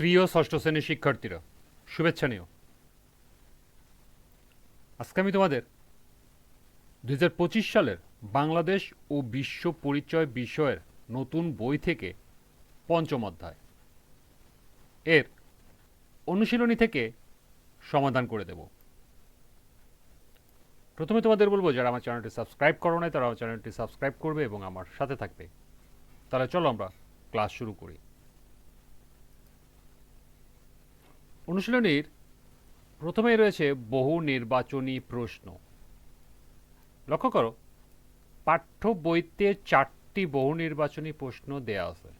প্রিয় ষষ্ঠ শ্রেণির শিক্ষার্থীরা, শুভেচ্ছা নিও। আজকে আমি তোমাদের দু হাজার পঁচিশ সালের বাংলাদেশ ও বিশ্ব পরিচয় বিষয়ের নতুন বই থেকে পঞ্চম অধ্যায় এর অনুশীলনী থেকে সমাধান করে দেব। প্রথমে তোমাদের বলব, যারা আমার চ্যানেলটি সাবস্ক্রাইব করো নাই, তারা আমার চ্যানেলটি সাবস্ক্রাইব করবে এবং আমার সাথে থাকবে। তাহলে চলো আমরা ক্লাস শুরু করি। অনুশীলনীর প্রথমেই রয়েছে বহু নির্বাচনী প্রশ্ন। লক্ষ্য করো, পাঠ্য বইতে চারটি বহু নির্বাচনী প্রশ্ন দেয়া আছে।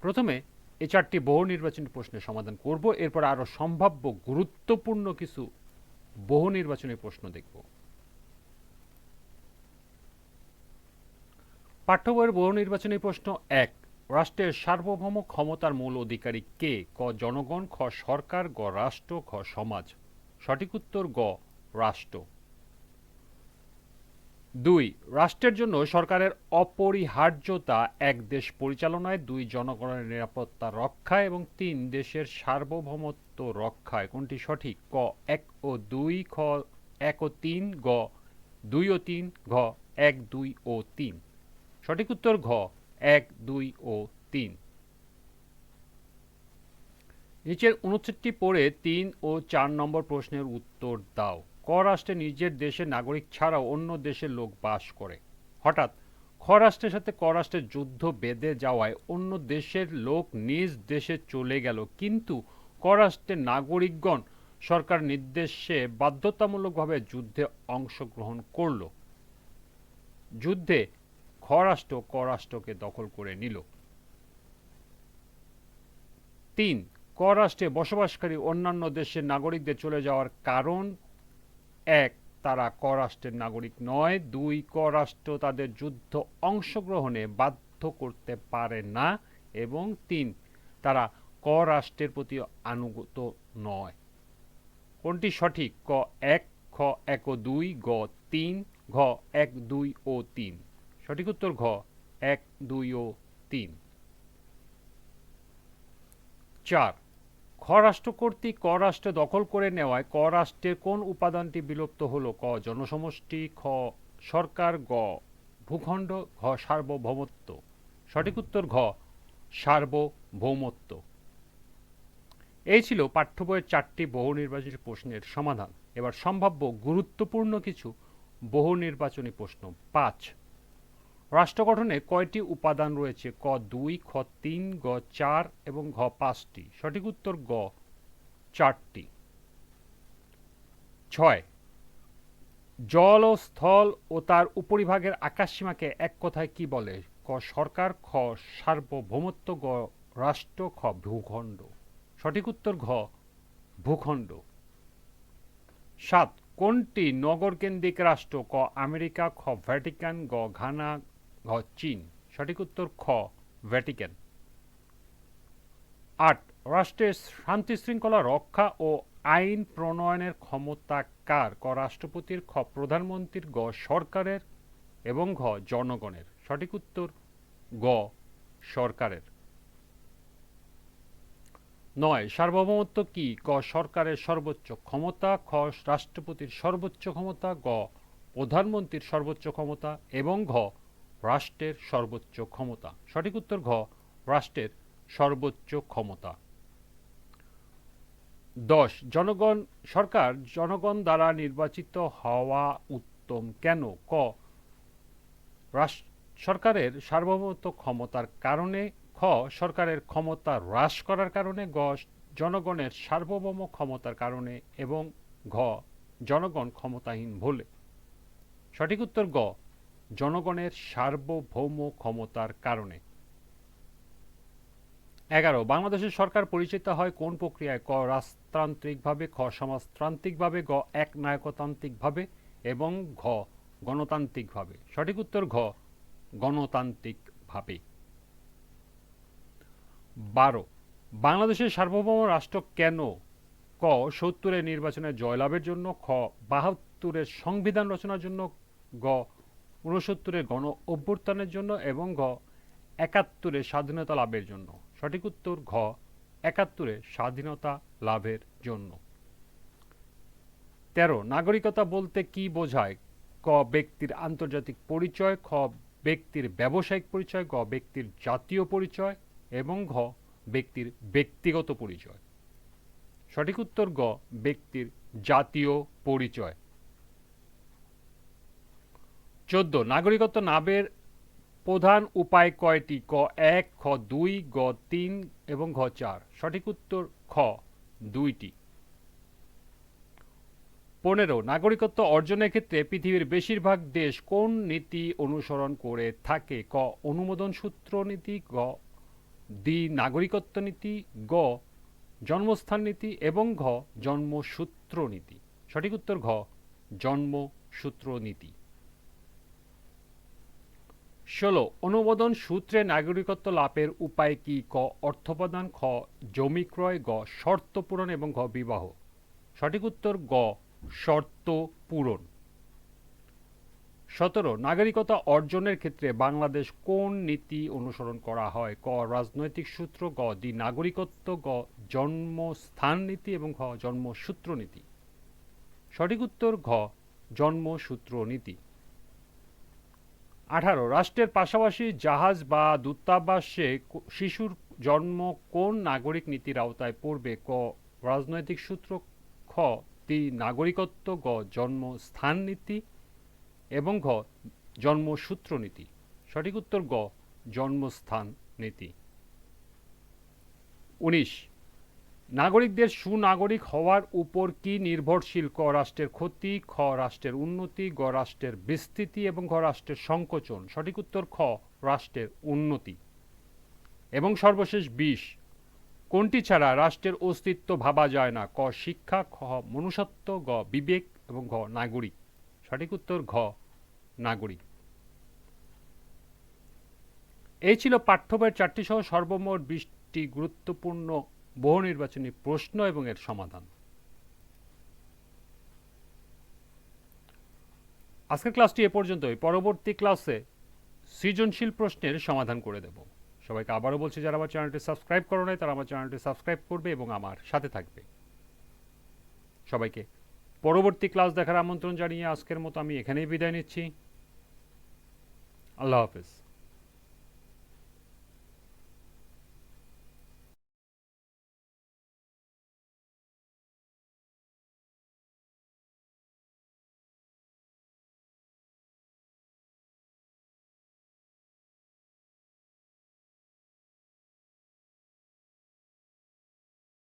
প্রথমে এই চারটি বহু নির্বাচনী প্রশ্নের সমাধান করব, এরপর আরও সম্ভাব্য গুরুত্বপূর্ণ কিছু বহু নির্বাচনী প্রশ্ন দেখব। পাঠ্য বইয়ের বহু নির্বাচনী প্রশ্ন এক। রাষ্ট্রের সার্বভৌম ক্ষমতার মূল অধিকারী কে? ক, জনগণ, খ, সরকার, গ, রাষ্ট্র, খ, সমাজ। সঠিক উত্তর গ, রাষ্ট্র। দুই, রাষ্ট্রের জন্য সরকারের অপরিহার্যতা এক দেশ পরিচালনায়, দুই, জনগণের নিরাপত্তা রক্ষায় এবং তিন, দেশের সার্বভৌমত্ব রক্ষায়। কোনটি সঠিক? ক, এক ও দুই, খ, এক ও তিন, গ, দুই ও তিন, ঘ, এক, দুই ও তিন। সঠিক উত্তর ঘ এক, দুই ও তিন। নিচের অনুচ্ছেদটি পড়ে তিন ও চার নম্বর প্রশ্নের উত্তর দাও। ক রাষ্ট্রে নিজের দেশের নাগরিক ছাড়াও অন্য দেশের লোক বাস করে। হঠাৎ, খ রাষ্ট্রের সাথে ক রাষ্ট্রের যুদ্ধ বেঁধে যাওয়ায় অন্য দেশের লোক নিজ দেশে চলে গেল। কিন্তু ক রাষ্ট্রের নাগরিকগণ সরকার নির্দেশে বাধ্যতামূলকভাবে যুদ্ধে অংশগ্রহণ করল। যুদ্ধে খ রাষ্ট্র ক রাষ্ট্রকে দখল করে নিল। তিন ক রাষ্ট্রে বসবাসকারী অন্যান্য দেশের নাগরিকদের চলে যাওয়ার কারণ। এক, তারা ক রাষ্ট্রের নাগরিক নয়। দুই ক রাষ্ট্র তাদের যুদ্ধ অংশগ্রহণে বাধ্য করতে পারে না। এবং তিন, তারা ক রাষ্ট্রের প্রতি আনুগত নয়। কোনটি সঠিক? ক এক, খ এক দুই, গ তিন, ঘ সঠিক উত্তর ঘ, এক, দুই ও তিন। চার, খ রাষ্ট্র কর্তৃক ক রাষ্ট্রে দখল করে নেওয়ায় ক রাষ্ট্রের কোন উপাদানটি বিলুপ্ত হলো? ক, জনসমষ্টি, খ, সরকার, গ, ভূখণ্ড, ঘ, সার্বভৌমত্ব। সঠিক উত্তর ঘ, সার্বভৌমত্ব। এই ছিল পাঠ্য বইয়ের চারটি বহু নির্বাচনী প্রশ্নের সমাধান। এবার সম্ভাব্য গুরুত্বপূর্ণ কিছু বহু নির্বাচনী প্রশ্ন। পাঁচ রাষ্ট্র গঠনে কয়টি উপাদান রয়েছে? ক দুই, খ তিন, গ চার এবং ঘ পাঁচটি। সঠিক উত্তর গ, চারটি। ছয়, জল ও স্থল ও তার উপরিভাগের আকাশসীমাকে এক কথায় কি বলে? ক সরকার, খ সার্বভৌমত্ব, গ রাষ্ট্র, খ ভূখণ্ড। সঠিক উত্তর ঘ, ভূখণ্ড। সাত, কোনটি নগরকেন্দ্রিক রাষ্ট্র? ক আমেরিকা, খ ভ্যাটিকান, গ ঘানা ঘ, চীন। সঠিক উত্তর খ, ভ্যাটিকান। আট, রাষ্ট্রের শান্তি শৃঙ্খলা রক্ষা ও আইন প্রণয়নের ক্ষমতা কার? ক, রাষ্ট্রপতির, খ, প্রধানমন্ত্রীর, গ, সরকারের এবং ঘ, জনগণের। সঠিক উত্তর গ, সরকারের। নয়, সার্বভৌমত্ব কি? ক, সরকারের সর্বোচ্চ ক্ষমতা, খ, রাষ্ট্রপতির সর্বোচ্চ ক্ষমতা, গ, প্রধানমন্ত্রীর সর্বোচ্চ ক্ষমতা এবং ঘ রাষ্ট্রের সর্বোচ্চ ক্ষমতা। সঠিক উত্তর ঘ, রাষ্ট্রের সর্বোচ্চ ক্ষমতা। দশ, জনগণ, সরকার, জনগণ দ্বারা নির্বাচিত হওয়া উত্তম কেন? ক সরকারের সার্বভৌমত্ব ক্ষমতার কারণে। খ, সরকারের ক্ষমতা হ্রাস করার কারণে। গ, জনগণের সার্বভৌম ক্ষমতার কারণে এবং ঘ, জনগণ ক্ষমতাহীন বলে। সঠিক উত্তর গ জনগণের সার্বভৌম ক্ষমতার কারণে। এগারো, বাংলাদেশের সরকার পরিচিত হয় কোন প্রক্রিয়ায়? ক, রাজতান্ত্রিকভাবে, খ, সমাজতান্ত্রিকভাবে, গ, এক নায়কতান্ত্রিকভাবে এবং ঘ, গণতান্ত্রিকভাবে। সঠিক উত্তর ঘ, গণতান্ত্রিকভাবে। বারো, বাংলাদেশের সার্বভৌম রাষ্ট্র কেন? ক, সত্তরের নির্বাচনে জয়লাভের জন্য, খ, বাহাত্তরের সংবিধান রচনার জন্য, গ উনসত্তরের গণ অভ্যুত্থানের জন্য এবং ঘ, একাত্তরের স্বাধীনতা লাভের জন্য। সঠিক উত্তর, ঘ একাত্তরে স্বাধীনতা লাভের জন্য। তেরো, নাগরিকতা বলতে কি বোঝায়? ক, ব্যক্তির আন্তর্জাতিক পরিচয়, খ, ব্যক্তির ব্যবসায়িক পরিচয়, গ, ব্যক্তির জাতীয় পরিচয় এবং ঘ, ব্যক্তির ব্যক্তিগত পরিচয়। সঠিক উত্তর গ ব্যক্তির জাতীয় পরিচয়। চোদ্দ। নাগরিকত্ব লাভের প্রধান উপায় কয়টি? ক এক, খ দুই, গ তিন এবং ঘ চার। সঠিক উত্তর খ দুইটি। পনেরো। নাগরিকত্ব অর্জনের ক্ষেত্রে পৃথিবীর বেশিরভাগ দেশ কোন নীতি অনুসরণ করে থাকে? ক অনুমোদন সূত্র নীতি, গ দি নাগরিকত্ব নীতি, গ জন্মস্থান নীতি এবং ঘ জন্মসূত্র নীতি। সঠিক উত্তর ঘ জন্মসূত্র নীতি। ষোলো, অনুমোদন সূত্রে নাগরিকত্ব লাভের উপায় কি? ক, অর্থপ্রদান, খ, জমি ক্রয়, গ, শর্ত পূরণ এবং ঘ, বিবাহ। সঠিক উত্তর, গ, শর্ত পূরণ। সতেরো, নাগরিকতা অর্জনের ক্ষেত্রে বাংলাদেশ কোন নীতি অনুসরণ করা হয়? ক, রাজনৈতিক সূত্র, গ, দি নাগরিকত্ব, গ, জন্মস্থান নীতি এবং ঘ, জন্মসূত্র নীতি। সঠিক উত্তর, ঘ, জন্মসূত্র নীতি। আঠারো, রাষ্ট্রের পাশাপাশি জাহাজ বা দূতাবাসে শিশুর জন্ম কোন নাগরিক নীতির আওতায় পড়বে? ক, রাজনৈতিক সূত্র। খ, তি, নাগরিকত্ব। গ, জন্মস্থান নীতি। এবং ঘ, জন্মসূত্র নীতি। সঠিক উত্তর গ, জন্মস্থান নীতি। উনিশ নাগরিকদের সুনাগরিক হওয়ার উপর কি নির্ভরশীল? ক রাষ্ট্রের ক্ষতি, খ রাষ্ট্রের উন্নতি, গ রাষ্ট্রের বিস্তৃতি এবং ঘ রাষ্ট্রের সংকোচন। সঠিক উত্তর খ, রাষ্ট্রের উন্নতি। এবং সর্বশেষ বিশ, কোনটি ছাড়া রাষ্ট্রের অস্তিত্ব ভাবা যায় না? ক শিক্ষা, খ মনুষ্যত্ব, গ বিবেক এবং ঘ নাগরিক। সঠিক উত্তর ঘ, নাগরিক। এই ছিল পাঠ্য বইয়ের চারটি সহ সর্বমোট বিশটি গুরুত্বপূর্ণ বহু নির্বাচনী প্রশ্ন এবং এর সমাধান। আজকের ক্লাসটি এ পর্যন্তই। পরবর্তী ক্লাসে সৃজনশীল প্রশ্নের সমাধান করে দেব। সবাইকে আবারও বলছি, যারা আমার চ্যানেলটি সাবস্ক্রাইব করো নাই, তারা আমার চ্যানেলটি সাবস্ক্রাইব করবে এবং আমার সাথে থাকবে। সবাইকে পরবর্তী ক্লাস দেখার আমন্ত্রণ জানিয়ে আজকের মতো আমি এখানেই বিদায় নিচ্ছি। আল্লাহ হাফেজ।